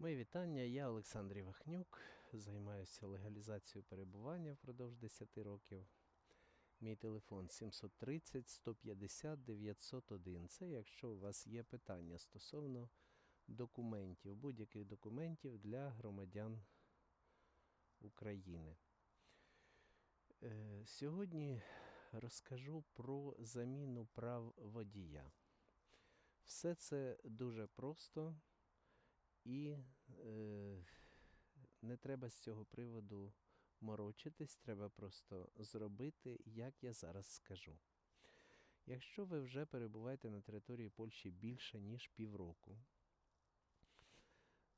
Мої вітання, я Олександр Івахнюк, займаюся легалізацією перебування впродовж 10 років. Мій телефон 730 150 901. Це якщо у вас є питання стосовно документів, будь-яких документів для громадян України. Е, Сьогодні розкажу про заміну прав водія. Все це дуже просто і е, не треба з цього приводу морочитись, треба просто зробити, як я зараз скажу. Якщо ви вже перебуваєте на території Польщі більше, ніж півроку,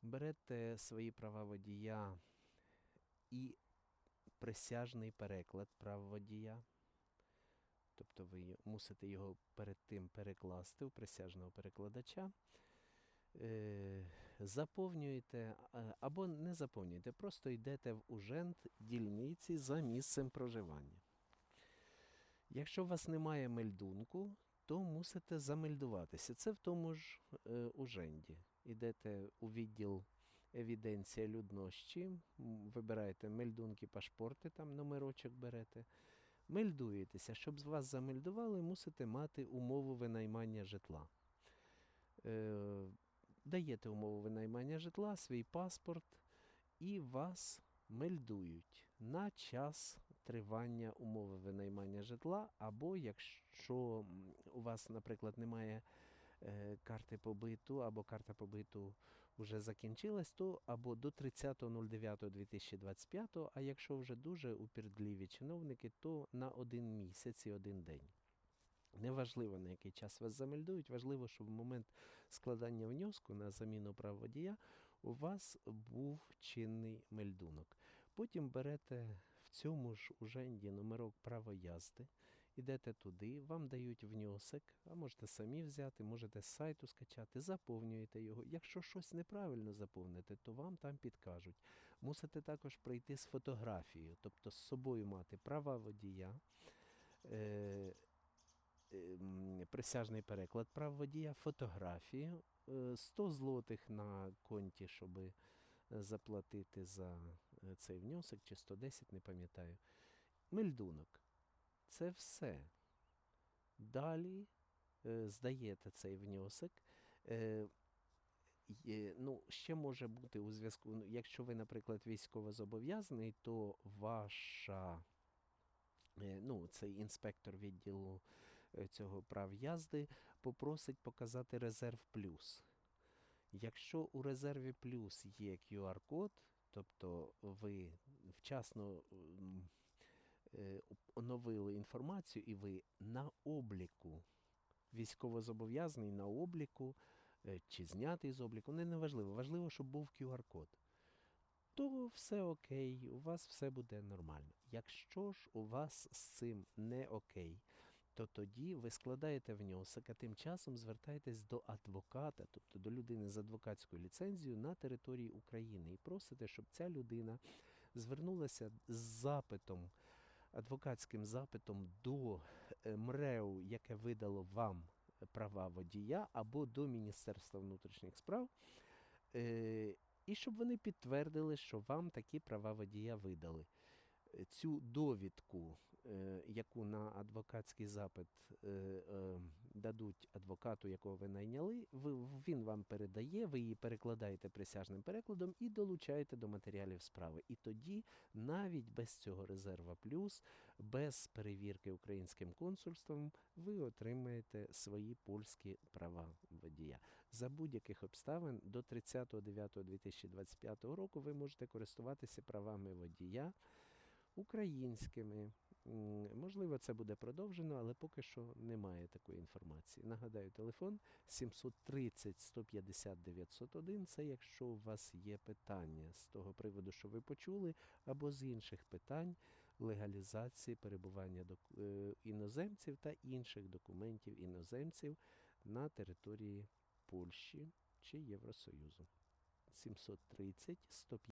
берете свої права водія і присяжний переклад прав водія, тобто ви мусите його перед тим перекласти у присяжного перекладача. Е, заповнюєте або не заповнюєте, просто йдете в ужент дільниці за місцем проживання. Якщо у вас немає мельдунку, то мусите замельдуватися. Це в тому ж е, уженді. Йдете у відділ евіденція люднощі, вибираєте мельдунки, пашпорти, там номерочок берете. Мельдуєтеся. Щоб з вас замельдували, мусите мати умову винаймання житла. Даєте умову винаймання житла, свій паспорт, і вас мельдують на час тривання умови винаймання житла, або якщо у вас, наприклад, немає е, карти побиту, або карта побиту вже закінчилась, то або до 30.09.2025, а якщо вже дуже упірдліві чиновники, то на один місяць і один день. Неважливо, на який час вас замельдують, важливо, щоб в момент складання внеску на заміну прав водія у вас був чинний мельдунок. Потім берете в цьому ж уженді номерок право язди, йдете туди, вам дають внесок, а можете самі взяти, можете з сайту скачати, заповнюєте його. Якщо щось неправильно заповните, то вам там підкажуть. Мусите також прийти з фотографією, тобто з собою мати права водія. Е- присяжний переклад прав водія, фотографію, е, 100 злотих на конті, щоб заплатити за е, цей внесок, чи 110, не пам'ятаю. Мельдунок. Це все. Далі е, здаєте цей внесок. Е, ну, ще може бути у зв'язку, ну, якщо ви, наприклад, військовозобов'язаний, то ваша е, ну, цей інспектор відділу е, цього прав язди попросить показати резерв плюс. Якщо у резерві плюс є QR-код, тобто ви вчасно е, оновили інформацію і ви на обліку військовозобов'язаний на обліку е, чи знятий з обліку, не неважливо. Важливо, щоб був QR-код. То все окей, у вас все буде нормально. Якщо ж у вас з цим не окей, то тоді ви складаєте внесок, а тим часом звертаєтесь до адвоката, тобто до людини з адвокатською ліцензією на території України і просите, щоб ця людина звернулася з запитом, адвокатським запитом до е, МРЕУ, яке видало вам права водія, або до Міністерства внутрішніх справ. е, І щоб вони підтвердили, що вам такі права водія видали. Е, Цю довідку, яку на адвокатський запит е, е, дадуть адвокату, якого ви найняли, він вам передає, ви її перекладаєте присяжним перекладом і долучаєте до матеріалів справи. І тоді, навіть без цього резерва плюс, без перевірки українським консульством, ви отримаєте свої польські права водія. За будь-яких обставин до 30.09.2025 року ви можете користуватися правами водія українськими. Можливо, це буде продовжено, але поки що немає такої інформації. Нагадаю, телефон 730 150 901. Це якщо у вас є питання з того приводу, що ви почули, або з інших питань легалізації перебування е, іноземців та інших документів іноземців на території Польщі чи Євросоюзу. 730 150